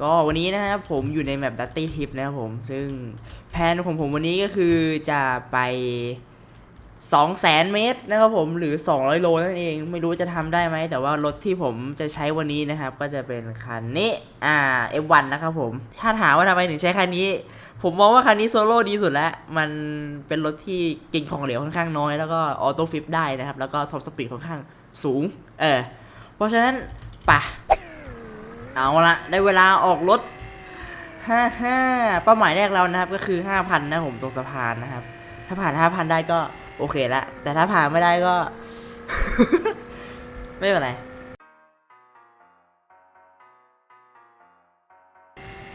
ก็วันนี้นะครับผมอยู่ในแมปดัตตี้ทิปนะครับผม ซึ่งแผนของผมวันนี้ก็คือจะไป 2 0 0 0 0 0 เมตรนะครับผมหรือ 200 โลนั่นเองไม่รู้จะทำได้ไหม แต่ว่ารถที่ผมจะใช้วันนี้นะครับ ก็จะเป็นคันนี้อ่า F1 นะครับผม ถ้าถามว่าทำไมถึงใช้คันนี้ ผมมองว่าคันนี้โซโล่ดีสุดแล้ว มันเป็นรถที่กินของเหลวค่อนข้างน้อย แล้วก็ออโต้ฟิปได้นะครับ แล้วก็ท็อปสปีดค่อนข้างสูง เออเพราะฉะนั้นป่ะ เอาละได้เวลาออกรถห้าห้าเป้าหมายแรกเรานะครับก็คือห้าพันนะผมตรงสะพานนะครับ ถ้าผ่านห้าพันได้ก็โอเคละแต่ถ้าผ่านไม่ได้ก็ ไม่เป็นไร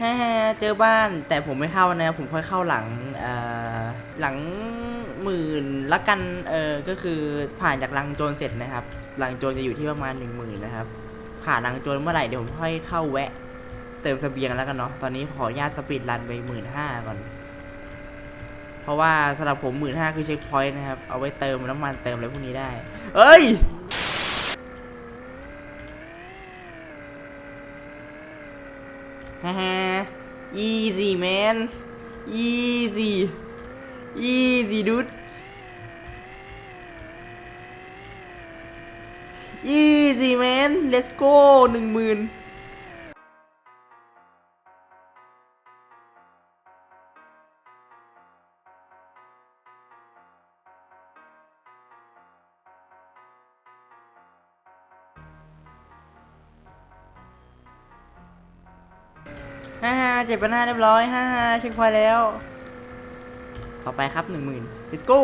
ฮ่าเจอบ้านแต่ผมไม่เข้านะผมค่อยเข้าหลังหลังหมื่นละกันเออก็คือผ่านจากลังโจรเสร็จนะครับลังโจรจะอยู่ที่ประมาณหนึ่งหมื่นนะครับ ผ่านลังโจรเมื่อไหร่เดี๋ยวผมค่อยเข้าแวะ เติมสเสบียงแล้วกันเนาะตอนนี้ขออนุญาตสปีดรันไปหมื่นห้าก่อน เพราะว่าสำหรับผมหมื่นห้าคือเช็คพอยต์นะครับ เอาไว้เติมน้ำมันเติมอะไรพวกนี้ได้ เอ้ยฮ่าฮ่า easy man easy easy dude easy man let's go หนึ่งหมื่นฮ่าฮ่าเจ็ดพันห้าเรียบร้อยฮ่าฮ่าเช็คพอยแล้ว ต่อไปครับหนึ่งหมื่น let's go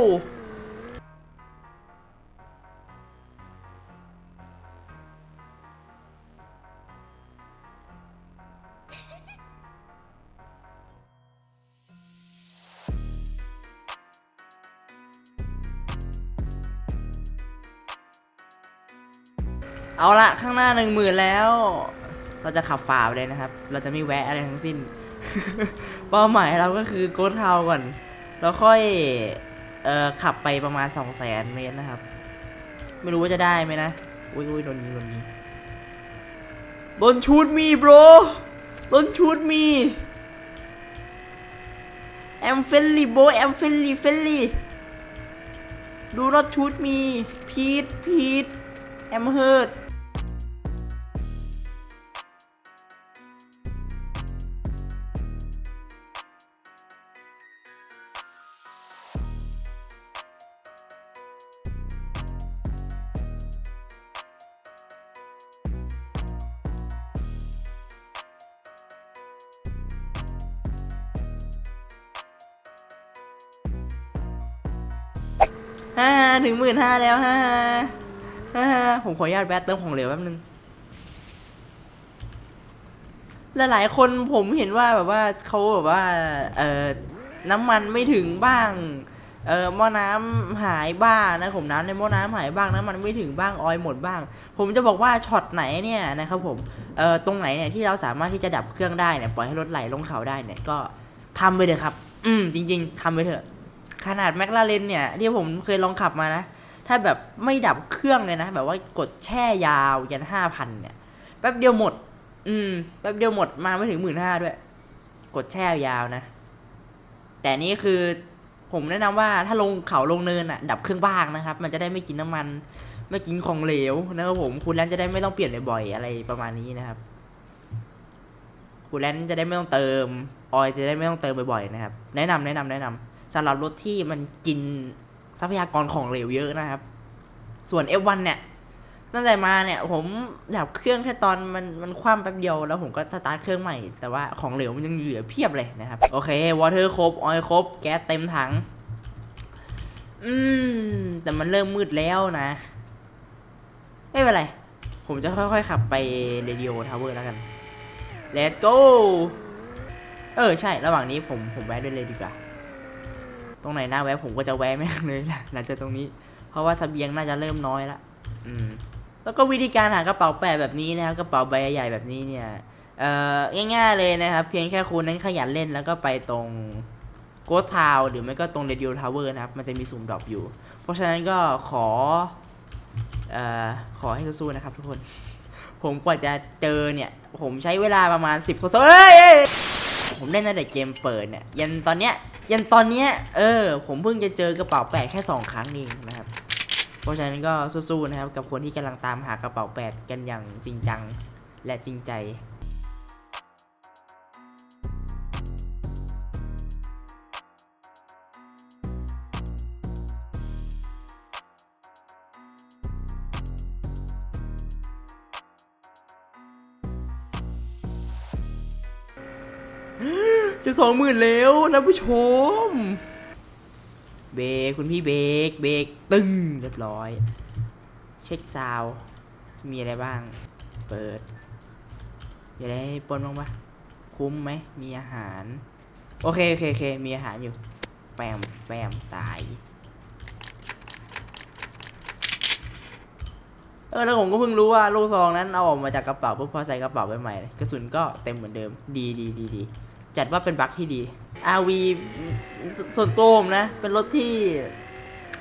เอาละข้างหน้าหนึ่งหมื่นแล้ว เราจะขับฝ่าไปเลยนะครับ เราจะไม่แวะอะไรทั้งสิ้น เป้าหมายเราก็คือโกดทาก่อน แล้วค่อยเอ่อขับไปประมาณ2 0 0แสนเมตรนะครับ ไม่รู้ว่าจะได้ไหมนะ อุ้ยอุ้ยโดนยิงโดนยิงโดนชูดมี bro โดนชูดมี I'm friendly bro I'm friendly friendly do not shoot me Pete Pete I'm hurt ฮ่าถึงหมื่นห้าแล้วฮ่าฮ่าผมขออนุญาตแวะเติมของเหลวแป๊บนึงลหลายๆคนผมเห็นว่าแบบว่าเขาแบบว่าเออน้ำมันไม่ถึงบ้างเออหม้อน้ำหายบ้างนะผมน้ำในหม้อน้ำหายบ้างน้ำมันไม่ถึงบ้างออยหมดบ้าง ผมจะบอกว่าช็อตไหนเนี่ยนะครับผมเออตรงไหนเนี่ยที่เราสามารถที่จะดับเครื่องได้เนี่ยปล่อยให้รถไหลลงเขาได้เนี่ยก็ทำไปเลยครับ อืมจริง ๆทำไปเถอะ ขนาดแมคลาเรนเนี่ยที่ผมเคยลองขับมานะ ถ้าแบบไม่ดับเครื่องเลยนะ แบบว่ากดแช่ยาวยันห้าพันเนี่ย แป๊บเดียวหมด อืม แป๊บเดียวหมดมาไม่ถึงหมื่นห้าด้วย กดแช่ยาวนะ แต่นี่คือผมแนะนำว่าถ้าลงเขาลงเนินอะ ดับเครื่องบ้างนะครับ มันจะได้ไม่กินน้ำมัน ไม่กินของเหลวนะครับผมคุณแลนจะได้ไม่ต้องเปลี่ยนบ่อยๆอะไรประมาณนี้นะครับคุณแลนจะได้ไม่ต้องเติม ออยจะได้ไม่ต้องเติมบ่อยๆนะครับ แนะนำแนะนำแนะนำ สำหรับรถที่มันกินทรัพยากรของเหลวเยอะนะครับ ส่วน F1 เนี่ยตั้งแต่มาเนี่ย ผมดับเครื่องแค่ตอนมันมันคว่ำแป๊บเดียวแล้วผมก็สตาร์ทเครื่องใหม่ แต่ว่าของเหลวมันยังเหลือเพียบเลยนะครับ โอเควอเตอร์ครบออยล์ครบ แก๊สเต็มถัง อืม แต่มันเริ่มมืดแล้วนะ ไม่เป็นไร ผมจะค่อยๆ ขับไปเรดิโอทาวเวอร์แล้วกัน let's go เออ ใช่ ระหว่างนี้ผมผมแวะด้วยเลยดีกว่า รงไหนน่าแวะผมก็จะแวะแม่งเลยแหละหลังจากตรงนี้ เพราะว่าเบียงน่าจะเริ่มน้อยละอืมแล้วก็วิธีการหากระเป๋าแปะแบบนี้นะครับกระเป๋าใบใหญ่แบบนี้เนี่ยเอ่อง่ายๆเลยนะครับ เพียงแค่คุณนั้นขยันเล่นแล้วก็ไปตรงโกทาวหรือไม่ก็ตรงเรดิโอทาวเวอร์นะครับ มันจะมีสุ่มดรอปอยู่ เพราะฉะนั้นก็ขอเอ่อขอให้สู้ๆนะครับทุกคน ผมกว่าจะเจอเนี่ย ผมใช้เวลาประมาณ 10ทศวรรษเอ้ยเอ้ยผมเล่นตั้งแต่เกมเปิดเนี่ยยันตอนเนี้ย ยันตอนเนี้ยเออ ผมเพิ่งจะเจอกระเป๋าแปดแค่สองครั้งเองนะครับ เพราะฉะนั้นก็สู้ๆนะครับ กับคนที่กำลังตามหากระเป๋าแปดกันอย่างจริงจังและจริงใจ จะสองหมื่นแล้วนะผู้ชม เบรกคุณพี่เบรกเบรกตึงเรียบร้อย เช็คซาว มีอะไรบ้าง เปิด มีอะไรให้ปนบ้างปะคุ้มไหม มีอาหาร โอเคโอเคโอเค มีอาหารอยู่ แปมแปมตาย เออแล้วผมก็เพิ่งรู้ว่าลูกซองนั้นเอาออกมาจากกระเป๋าปุ๊บพอใส่กระเป๋าไปใหม่ กระสุนก็เต็มเหมือนเดิม ดีดีดีดี จัดว่าเป็นบั๊กที่ดี RV สส่วนตัวผมนะ เป็นรถที่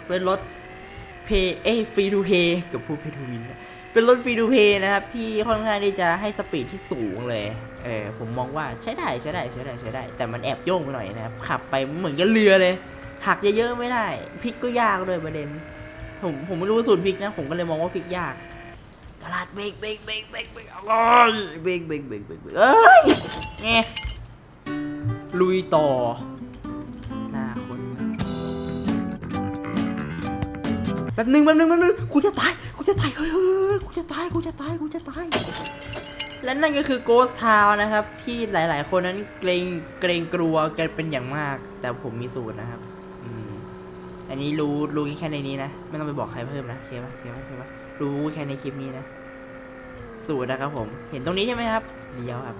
เป็นรถเพเอ้ฟรีทูเพย์กับผู้เพทูวินเป็นรถฟรีทูเพย์นะครับ ที่ค่อนข้างที่จะให้สปีดที่สูงเลยเออผมมองว่าใช้ได้ใช้ได้ใช้ได้ใช้ได้ แต่มันแอบโยงไปหน่อยนะครับ ขับไปเหมือนกับเรือเลยหักเยอะๆไม่ได้พลิกก็ยากเลยประเด็น ผมผมไม่รู้สูตรพลิกนะ ผมก็เลยมองว่าพลิกยากตลาดเบรกเบรกเบรกเบรกเบรกอร่อยเบรกเบรกเบรกเบรกเบรกเอ้ยไง ลุยต่อหน้าคนแป๊บหนึงแป๊บหนึงแป๊บหนึงกูจะตายกูจะตายเฮ้ยเฮ้ยกูจะตายกูจะตายกูจะตายและนั่นก็คือ Ghost Town นะครับ ที่หลาย ๆ คนนั้นเกรงเกรงกลัวกันเป็นอย่างมาก แต่ผมมีสูตรนะครับอืมอันนี้รู้รู้แค่ในนี้นะ ไม่ต้องไปบอกใครเพิ่มนะเคปะเคปะเคปะรู้แค่ในคลิปนี้นะ สูตรนะครับผม เห็นตรงนี้ใช่ไหมครับเลี้ยวครับ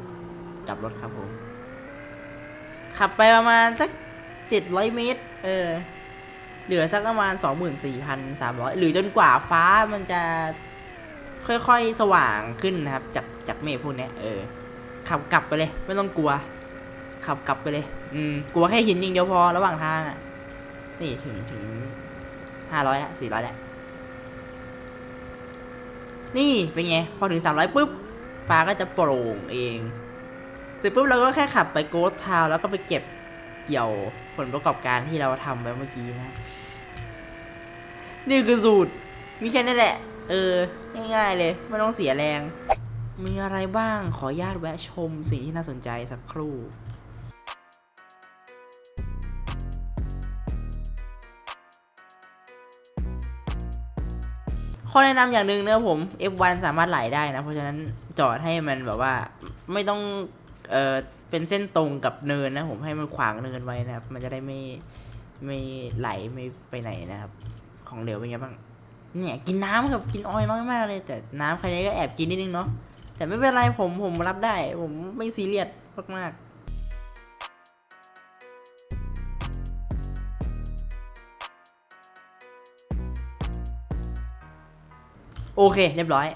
กลับรถครับผม ขับไปประมาณสักเจ็ดร้อยเมตร เออ เหลือสักประมาณสองหมื่นสี่พันสามร้อยหรือจนกว่าฟ้ามันจะค่อยๆ สว่างขึ้นนะครับ จากจากเมฆพวกนี้เออ ขับกลับไปเลย ไม่ต้องกลัว ขับกลับไปเลย อืมกลัวแค่หินอย่างเดียวพอระหว่างทางอะ นี่ถึงถึงห้าร้อยละสี่ร้อยละนี่เป็นไง พอถึงสามร้อยปุ๊บฟ้าก็จะโปร่งเอง เสร็จปุ๊บเราก็แค่ขับไปโกสทาวแล้วก็ไปเก็บเกี่ยวผลประกอบการที่เราทำไปเมื่อกี้นะ นี่คือสูตร มีแค่นี้แหละ เออ ง่ายๆเลย ไม่ต้องเสียแรง มีอะไรบ้าง ขออนุญาตแวะชมสิ่งที่น่าสนใจสักครู่ข้อแนะนำอย่างหนึ่งเนะผม F1 สามารถไหลได้นะ เพราะฉะนั้นจอดให้มันแบบว่าไม่ต้อง เออเป็นเส้นตรงกับเนินนะ ผมให้มันขวางเนินไว้นะครับ มันจะได้ไม่ไม่ไหลไม่ไปไหนนะครับ ของเหลวเป็นไงบ้างเนี่ยกินน้ำกับกินออยน้อยมากเลย แต่น้ำใครก็แอบกินนิดนึงเนาะแต่ไม่เป็นไรผมผมรับได้ ผมไม่ซีเรียสมากๆโอเค เรียบร้อย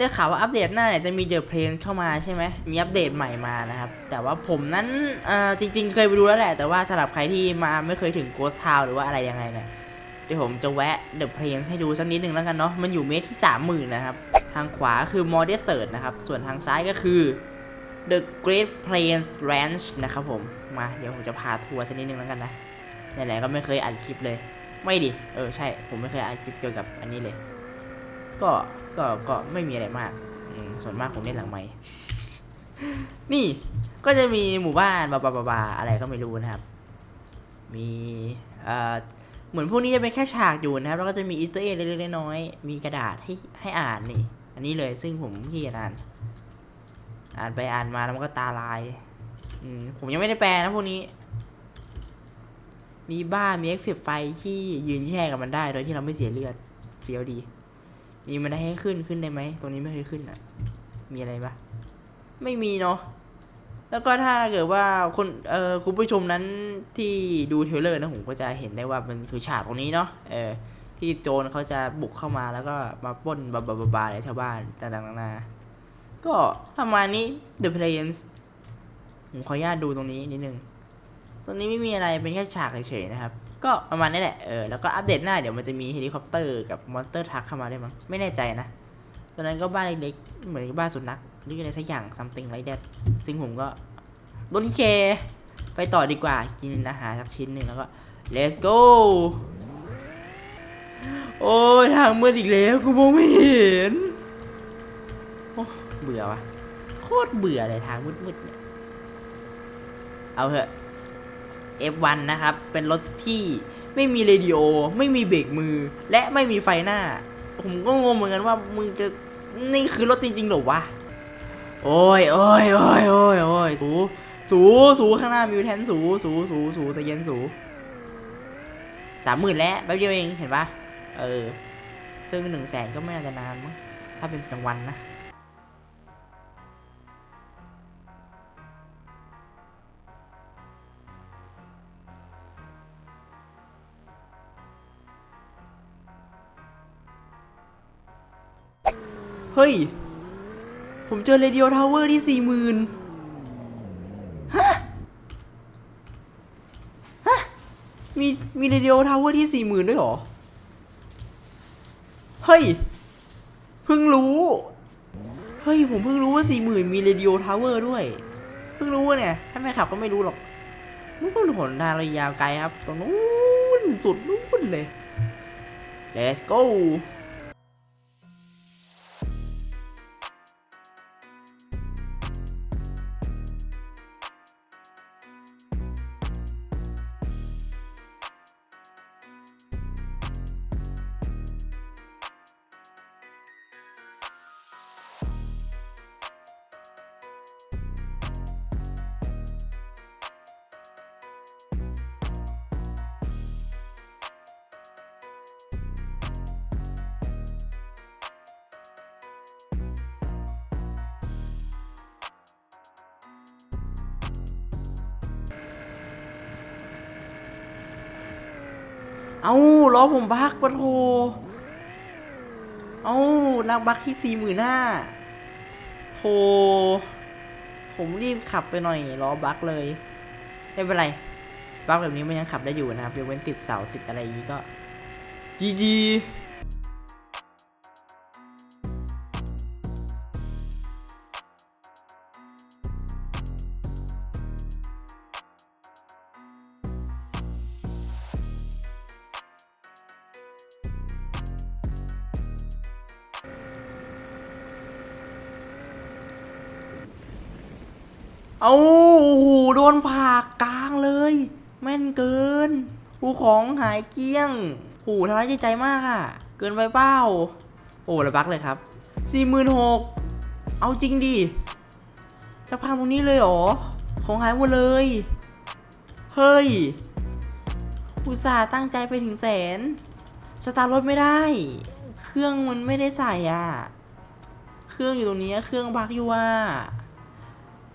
ได้ข่าวว่าอัปเดตหน้าเนี่ยจะมีเดอะเพลนเข้ามาใช่ไหมมีอัปเดตใหม่มานะครับ แต่ว่าผมนั้นจริง ๆ เคยไปดูแล้วแหละ แต่ว่าสำหรับใครที่มาไม่เคยถึงโกสทาวหรือว่าอะไรยังไงเนี่ยเดี๋ยวผมจะแวะเดอะเพลนให้ดูสักนิดหนึ่งแล้วกันเนาะมันอยู่เมตรที่ 30,000นะครับ ทางขวาคือมอ d เ s อร์ดนะครับ ส่วนทางซ้ายก็คือ The Great Plains Ranch นะครับผมมาเดี๋ยวผมจะพาทัวร์สักนิดหนึ่งแล้วกันนะไหนๆก็ไม่เคยอัดคลิปเลย ไม่ดิเออใช่ผมไม่เคยอัดคลิปเกี่ยวกับอันนี้เลย ก็ก็ก็ไม่มีอะไรมากส่วนมากผมเล่นหลังไม้นี่ก็จะมีหมู่บ้านบาบาบาบาอะไรก็ไม่รู้นะครับ มีเอ่อเหมือนพวกนี้จะเป็นแค่ฉากอยู่นะครับ แล้วก็จะมีอีสเตอร์เอ็กเล็กๆน้อยๆมีกระดาษให้ให้อ่านนี่ อันนี้เลยซึ่งผมขี้เกียจอ่าน อ่านไปอ่านมาแล้วมันก็ตาลายอืมผมยังไม่ได้แปลนะพวกนี้ มีบ้านมีเอฟเฟกต์ไฟที่ยืนแช่กับมันได้ โดยที่เราไม่เสียเลือดเฟี้ยวดี มีมันได้ให้ขึ้นขึ้นได้ไหมตรงนี้ไม่เคยขึ้นอะ มีอะไรปะไม่มีเนาะแล้วก็ถ้าเกิดว่าคนเอ่อคุณผู้ชมนั้นที่ดูเทเลอร์นะผมก็จะเห็นได้ว่ามันคือฉากตรงนี้เนาะเออที่โจรเขาจะบุกเข้ามาแล้วก็มาป้นบาบาบาบาอะไรชาวบ้านต่างๆนานาก็ประมาณนี้ The Plains ผมขออนุญาตดูตรงนี้นิดนึง ตรงนี้ไม่มีอะไรเป็นแค่ฉากเฉยๆนะครับ ก็ประมาณนี้แหละ เออ แล้วก็อัปเดตหน้าเดี๋ยวมันจะมีเฮลิคอปเตอร์กับมอนสเตอร์ทักเข้ามาได้วยมั้ง ไม่แน่ใจนะ ตอนนั้นก็บ้านเล็กๆเหมือนบ้านสุนัขหรืออะไรสักอย่าง something like that ซึ่งผมก็รถเค ไปต่อดีกว่า กินอาหารสักชิ้นหนึ่งแล้วก็ let's go โอ้ยทางมืดอีกแล้วกูมองไม่เห็น โอ้เบื่อวะโคตรเบื่อเลยทางมืดๆเนี่ย เอาเถอะ F1 นะครับ เป็นรถที่ไม่มีเรดิโอ ไม่มีเบรกมือ และไม่มีไฟหน้า ผมก็งงเหมือนกันว่ามึงจะนี่คือรถจริงๆหรอวะ โอ้ยโอ้ยโอ้ยโอ้ยโอ้ยสู สู สู ข้างหน้ามิวแทนสู สู สู สูสเย็นสู สามหมื่นแล้วแป๊บเดียวเอง เห็นปะเออ ซึ่งหนึ่งแสนก็ไม่น่าจะนานมั้ง ถ้าเป็นกลางวันนะ ย ผมเจอเรดิโอทาวเวอร์ที่สี่หมื่นฮะ ฮะ มี มีเรดิโอทาวเวอร์ที่สี่หมื่นด้วยเหรอ เฮ้ย เพิ่งรู้ เฮ้ย ผมเพิ่งรู้ว่าสี่หมื่นมีเรดิโอทาวเวอร์ด้วย เพิ่งรู้เนี่ย ถ้าไม่ขับก็ไม่รู้หรอกนู่นหนทางระยะยาวไกลครับ ตรงนู้นสุดนู้นเลย let's go เอาล้อผมบักปะโทเอาลักบักที่สี่หมื่นห้าโทผมรีบขับไปหน่อยล้อบักเลย ไม่เป็นไร บักแบบนี้มันยังขับได้อยู่นะครับยกเว้นติดเสาติดอะไรอย่างนี้ก็จีจี เอาโอ้โหโดนผ่ากลางเลย แม่นเกินหูของหายเกลี้ยงโอ้โหทำร้ายจิตใจมากอะเกินไปเปล่าโอ้ระบักเลยครับสี่หมื่นหกเอาจริงดิจะพังตรงนี้เลยเหรอ ของหายหมดเลย เฮ้ย อุตส่าห์ตั้งใจไปถึงแสน สตาร์รถไม่ได้ เครื่องมันไม่ได้ใส่อะ เครื่องอยู่ตรงนี้ เครื่องบักอยู่อะ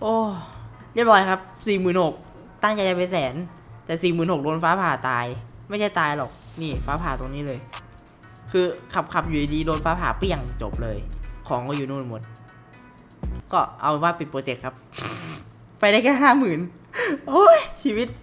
โอ้ เรียบร้อยครับสี่หมื่นหกตั้งใจจะไปแสน แต่สี่หมื่นหกโดนฟ้าผ่าตาย ไม่ใช่ตายหรอก นี่ฟ้าผ่าตรงนี้เลย คือขับขับอยู่ดีโดนฟ้าผ่าเปี้ยงจบเลย ของก็อยู่นู่นหมด ก็เอาว่าปิดโปรเจกต์ครับ ไปได้แค่ห้าหมื่นโอ้ยชีวิต